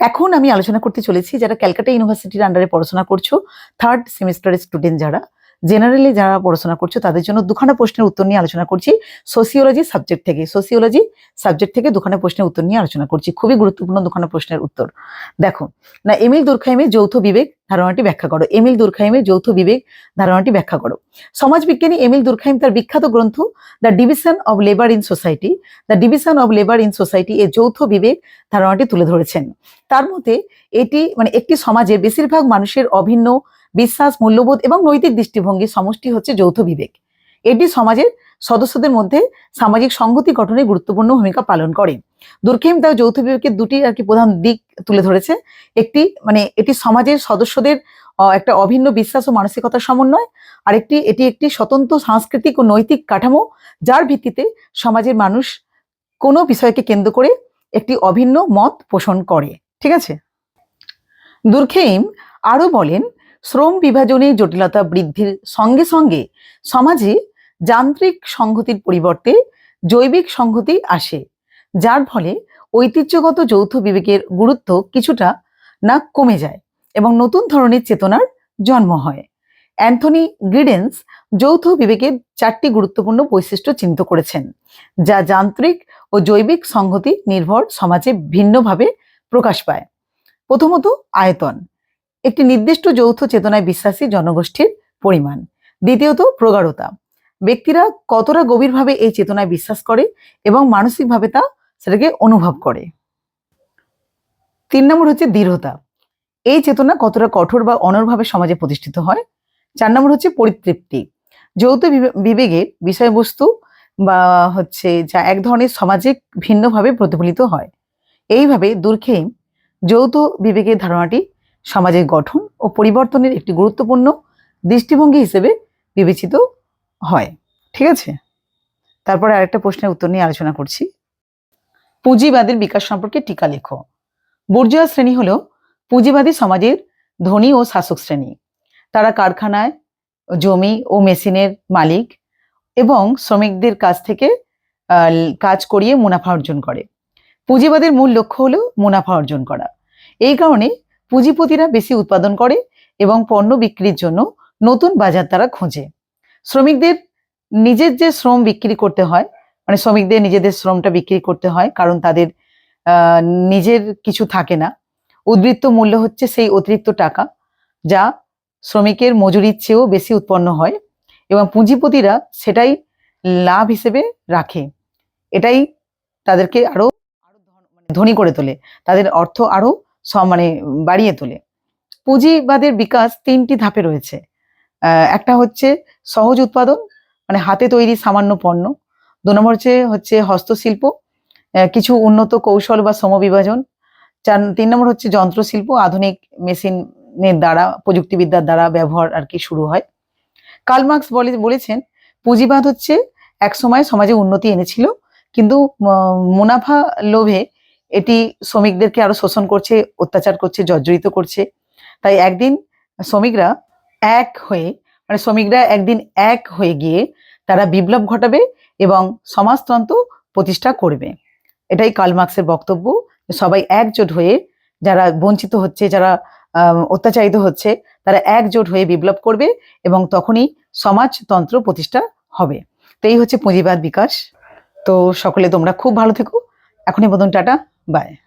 এখন আমি আলোচনা করতে চলেছি যারা ক্যালকাটা ইউনিভার্সিটির আন্ডারে পড়াশোনা করছ থার্ড সেমিস্টারের স্টুডেন্ট যারা। জেনারেলি যারা পড়াশোনা করছ, তাদের জন্য দুখানা প্রশ্নের উত্তর নিয়ে আলোচনা করছি। সোসিওলজি সাবজেক্ট থেকে। সোসিওলজি সাবজেক্ট থেকে দুখানা প্রশ্নের উত্তর নিয়ে আলোচনা করছি। খুবই গুরুত্বপূর্ণ দুখানা প্রশ্নের উত্তর। দেখো, না, এমিল দুর্খাইমের যৌথ বিবেক ধারণাটি ব্যাখ্যা করো। এমিল দুর্খাইমের যৌথ বিবেক ধারণাটি ব্যাখ্যা করো। সমাজবিজ্ঞানী এমিল দুর্খাইম তার বিখ্যাত গ্রন্থ the division of labour in society the division of labour in society এর যৌথ বিবেক ধারণাটি তুলে ধরেছেন। তার মতে এটি মানে একটি সমাজের বেশিরভাগ মানুষের অভিন্ন বিশ্বাস, মূল্যবোধ এবং নৈতিক দৃষ্টিভঙ্গির সমষ্টি হচ্ছে যৌথ বিবেক। এটি সমাজের সদস্যদের মধ্যে সামাজিক সংহতি গঠনে গুরুত্বপূর্ণ ভূমিকা পালন করে। দুর্খেম তার যৌথ বিবেকের দুটি আর কি প্রধান দিক তুলে ধরেছে। একটি মানে এটি সমাজের সদস্যদের একটা অভিন্ন বিশ্বাস ও মানসিকতার সমন্বয়। আরেকটি, এটি একটি স্বতন্ত্র সাংস্কৃতিক ও নৈতিক কাঠামো যার ভিত্তিতে সমাজের মানুষ কোনো বিষয়কে কেন্দ্র করে একটি অভিন্ন মত পোষণ করে। ঠিক আছে? দুর্খেইম আরও বলেন শ্রম বিভাজনে জটিলতা বৃদ্ধির সঙ্গে সঙ্গে সমাজে যান্ত্রিক সংহতির পরিবর্তে জৈবিক সংহতি আসে, যার ফলে ঐতিহ্যগত যৌথ বিবেকের গুরুত্ব কিছুটা না কমে যায় এবং নতুন ধরনের চেতনার জন্ম হয়। অ্যান্থনি গ্রিডেন্স যৌথ বিবেকের চারটি গুরুত্বপূর্ণ বৈশিষ্ট্য চিহ্নিত করেছেন, যা যান্ত্রিক ও জৈবিক সংহতি নির্ভর সমাজে ভিন্নভাবে প্রকাশ পায়। প্রথমত আয়তন। একটি নির্দিষ্ট যৌথ চেতনায় বিশ্বাসী জনগোষ্ঠীর পরিমাণ। দ্বিতীয়ত, প্রগাঢ়তা। ব্যক্তিরা কতটা গভীরভাবে এই চেতনায় বিশ্বাস করে এবং মানসিকভাবে তা সেটাকে অনুভব করে? তিন নম্বর হচ্ছে দৃঢ়তা। এই চেতনা কতটা কঠোর বা অনরভাবে সমাজে প্রতিষ্ঠিত হয়? চার নম্বর হচ্ছে পরিতৃপ্তি। যৌথ বিবে- বিবেকের বিষয়বস্তু বা হচ্ছে যা এক ধরনের সমাজে ভিন্নভাবে প্রতিফলিত হয়। এইভাবে দুর্খেম যৌথ বিবেকের ধারণাটি সমাজের গঠন ও পরিবর্তনের একটি গুরুত্বপূর্ণ দৃষ্টিভঙ্গি হিসেবে বিবেচিত হয়। ঠিক আছে? তারপরে আরেকটা প্রশ্নের উত্তর নিয়ে আলোচনা করছি। পুঁজিবাদের বিকাশ সম্পর্কে টিকা লেখো। বুর্জোয়া শ্রেণি হলো পুঁজিবাদী সমাজের ধনী ও শাসক শ্রেণি। তারা কারখানায় জমি ও মেশিনের মালিক এবং শ্রমিকদের কাছ থেকে কাজ করিয়ে মুনাফা অর্জন করে। পুঁজিবাদের মূল লক্ষ্য হলো মুনাফা অর্জন করা। এই কারণে পুঁজিপতিরা বেশি উৎপাদন করে এবং পণ্য বিক্রির জন্য নতুন বাজার তারা খোঁজে। শ্রমিকদের নিজের যে শ্রম বিক্রি করতে হয় মানে শ্রমিকদের নিজেদের শ্রমটা বিক্রি করতে হয়, কারণ তাদের নিজের কিছু থাকে না। উদ্বৃত্ত মূল্য হচ্ছে সেই অতিরিক্ত টাকা, যা শ্রমিকের মজুরির চেয়েও বেশি উৎপন্ন হয় এবং পুঁজিপতিরা সেটাই লাভ হিসেবে রাখে। এটাই তাদেরকে আরও আরও ধন- মানে ধনী করে তোলে। তাদের অর্থ আরও স- মানে বাড়িয়ে তোলে। পুঁজিবাদের বিকাশ তিনটি ধাপে রয়েছে। একটা হচ্ছে সহজ উৎপাদন মানে হাতে তৈরি সামান্য পণ্য। দু নম্বর হচ্ছে হচ্ছে হস্তশিল্প কিছু উন্নত কৌশল বা সমবিভাজন। চার, তিন নম্বর হচ্ছে যন্ত্রশিল্প, আধুনিক মেশিনের দ্বারা, প্রযুক্তিবিদ্যার দ্বারা ব্যবহার আর কি শুরু হয়। কার্ল মার্কস বলে বলেছেন, পুঁজিবাদ হচ্ছে একসময় সমাজে উন্নতি এনেছিল, কিন্তু মুনাফা লোভে এটি শ্রমিকদেরকে আরও শোষণ করছে, অত্যাচার করছে, জর্জরিত করছে। তাই একদিন শ্রমিকরা এক হয়ে মানে শ্রমিকরা একদিন এক হয়ে গিয়ে তারা বিপ্লব ঘটাবে এবং সমাজতন্ত্র প্রতিষ্ঠা করবে। এটাই কার্ল মার্কসের বক্তব্য। সবাই একজোট হয়ে যারা বঞ্চিত হচ্ছে, যারা অত্যাচারিত হচ্ছে, তারা একজোট হয়ে বিপ্লব করবে এবং তখনই সমাজতন্ত্র প্রতিষ্ঠা হবে। তো এই হচ্ছে পুঁজিবাদ বিকাশ। তো সকলে তোমরা খুব ভালো থেকো। এখনই বোধন টাটা। Bye.